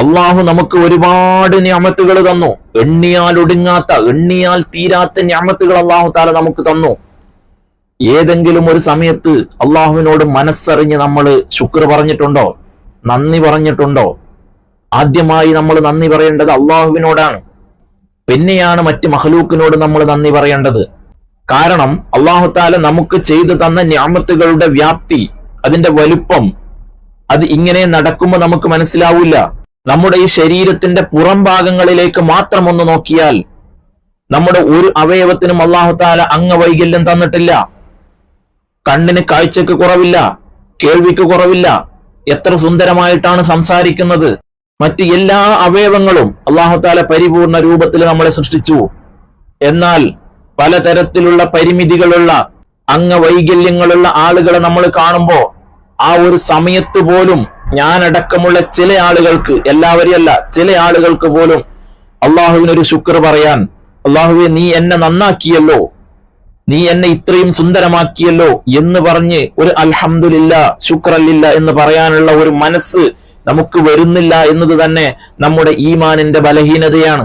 അള്ളാഹു നമുക്ക് ഒരുപാട് ഞാമത്തുകൾ തന്നു. എണ്ണിയാൽ ഒടുങ്ങാത്ത എണ്ണിയാൽ തീരാത്ത ഞാമത്തുകൾ അള്ളാഹു താല നമുക്ക് തന്നു. ഏതെങ്കിലും ഒരു സമയത്ത് അള്ളാഹുവിനോട് മനസ്സറിഞ്ഞ് നമ്മൾ ശുക്ർ പറഞ്ഞിട്ടുണ്ടോ? നന്ദി പറഞ്ഞിട്ടുണ്ടോ? ആദ്യമായി നമ്മൾ നന്ദി പറയേണ്ടത് അള്ളാഹുവിനോടാണ്. പിന്നെയാണ് മറ്റ് മഹലൂക്കിനോട് നമ്മൾ നന്ദി പറയേണ്ടത്. കാരണം അള്ളാഹു താല നമുക്ക് ചെയ്തു തന്ന ഞാമത്തുകളുടെ വ്യാപ്തി അതിന്റെ വലുപ്പം അത് ഇങ്ങനെ നടക്കുമ്പോൾ നമുക്ക് മനസ്സിലാവില്ല. നമ്മുടെ ഈ ശരീരത്തിന്റെ പുറം ഭാഗങ്ങളിലേക്ക് മാത്രം ഒന്ന് നോക്കിയാൽ നമ്മുടെ ഒരു അവയവത്തിനും അള്ളാഹു താല അംഗവൈകല്യം തന്നിട്ടില്ല. കണ്ണിന് കാഴ്ചക്ക് കുറവില്ല കേൾവിക്ക് കുറവില്ല. എത്ര സുന്ദരമായിട്ടാണ് സംസാരിക്കുന്നത്. മറ്റ് എല്ലാ അവയവങ്ങളും അള്ളാഹു താല പരിപൂർണ രൂപത്തിൽ നമ്മളെ സൃഷ്ടിച്ചു. എന്നാൽ പലതരത്തിലുള്ള പരിമിതികളുള്ള അംഗവൈകല്യങ്ങളുള്ള ആളുകളെ നമ്മൾ കാണുമ്പോൾ ആ ഒരു സമയത്ത് പോലും ഞാനടക്കമുള്ള ചില ആളുകൾക്ക് എല്ലാവരെയല്ല ചില ആളുകൾക്ക് പോലും അള്ളാഹുവിനൊരു ശുക്ർ പറയാൻ അള്ളാഹുവെ നീ എന്നെ നന്നാക്കിയല്ലോ നീ എന്നെ ഇത്രയും സുന്ദരമാക്കിയല്ലോ എന്ന് പറഞ്ഞ് ഒരു അൽഹമില്ല ശുക്രല്ലില്ല എന്ന് പറയാനുള്ള ഒരു മനസ്സ് നമുക്ക് വരുന്നില്ല എന്നത് തന്നെ നമ്മുടെ ഈമാനിന്റെ ബലഹീനതയാണ്.